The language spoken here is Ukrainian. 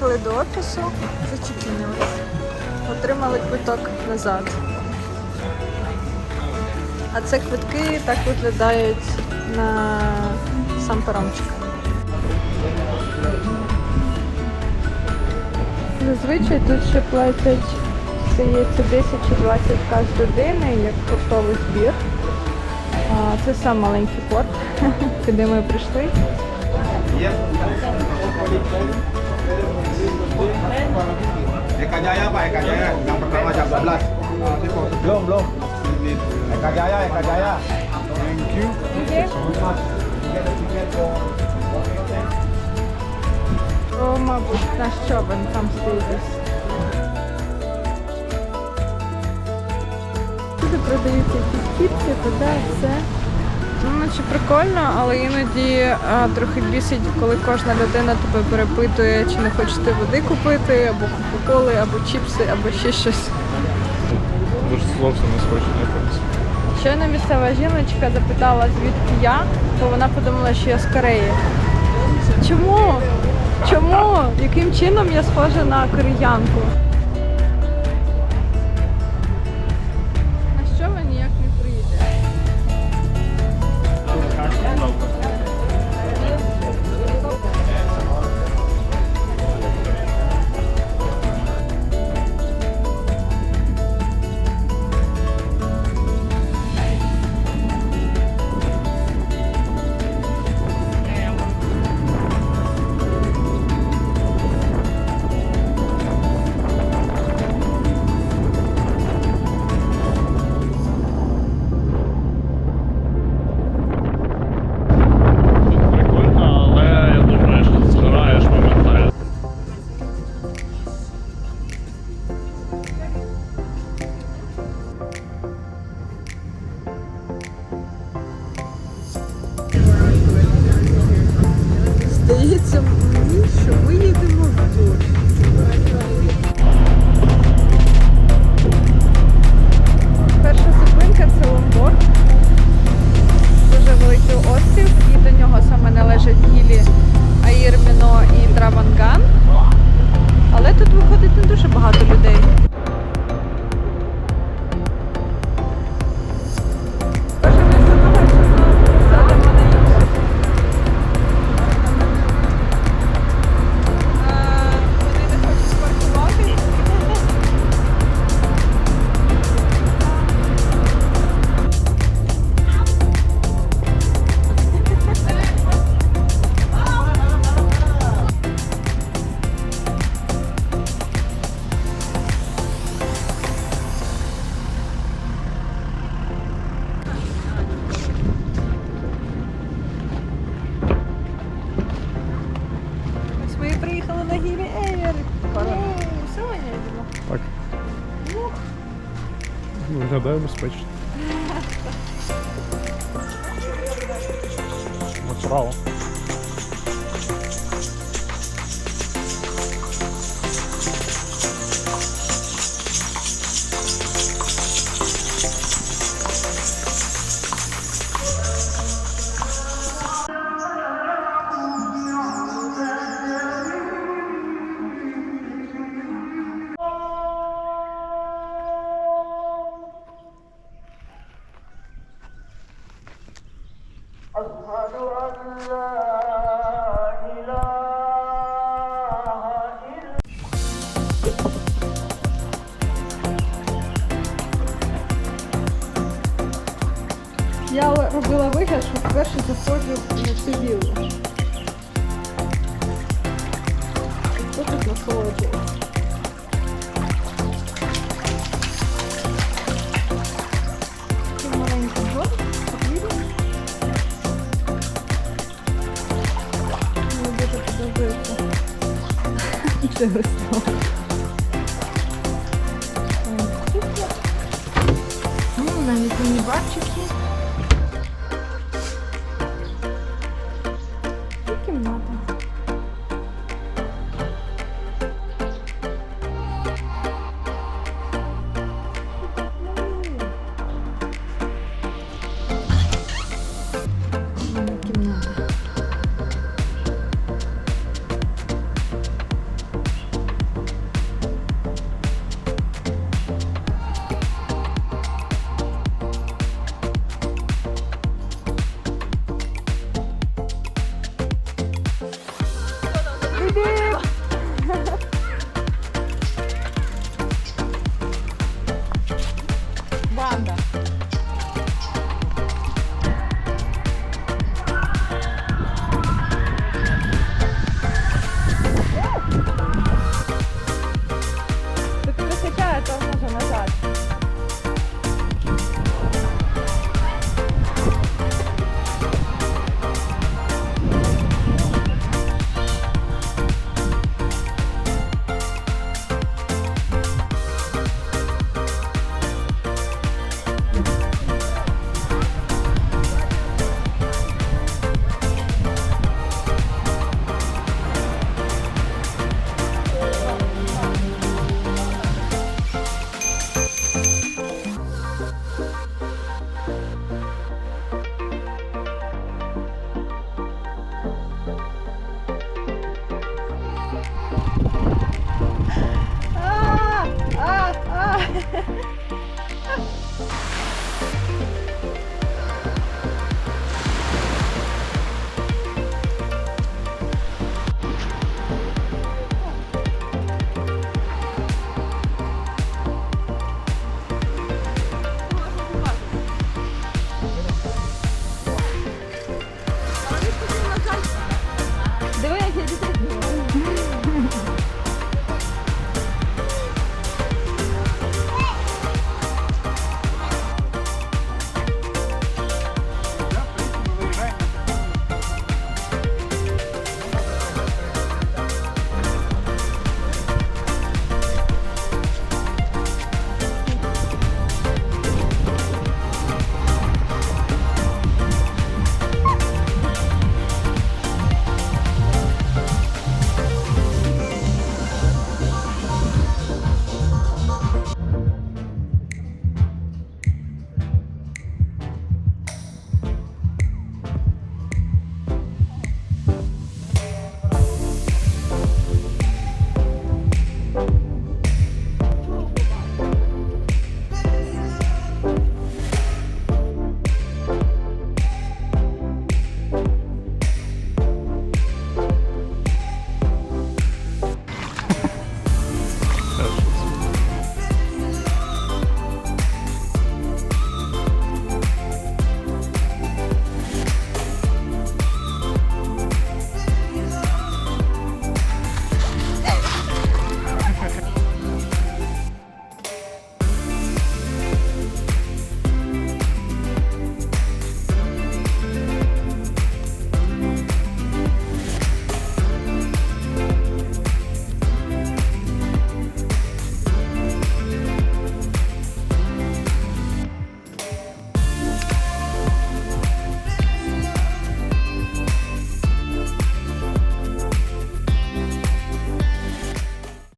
Приїхали до офісу, зачекінились. Отримали квиток назад. А це квитки так виглядають на сам паромчик. Зазвичай тут ще платять, здається, 10 чи 20 каз людини, як портовий збір. А, Це сам маленький порт, куди ми прийшли. Eka Jaya Pak, Eka Jaya yang pertama jam 12 Belum, belum Eka Jaya, Eka Jaya Thank you О, мабуть, наш човен там стоїть десь. Тут продаються якісь кіпці, вода, все. Ну, наче прикольно, але іноді а, трохи бісить, коли кожна людина тебе перепитує, чи не хочеш ти води купити, або кока-коли, або чіпси, або ще щось. Дуже зовсім не схожі на якось. Щойно місцева жіночка запитала, звідки я, бо вона подумала, що я з Кореї. Чому? Чому? Яким чином я схожа на кореянку? Виглядає безпечно. Направо. зробила вигляд, що вперше заходжу на цю віллу. Що тут насолоджувалося? Це весело. Навіть не бачить.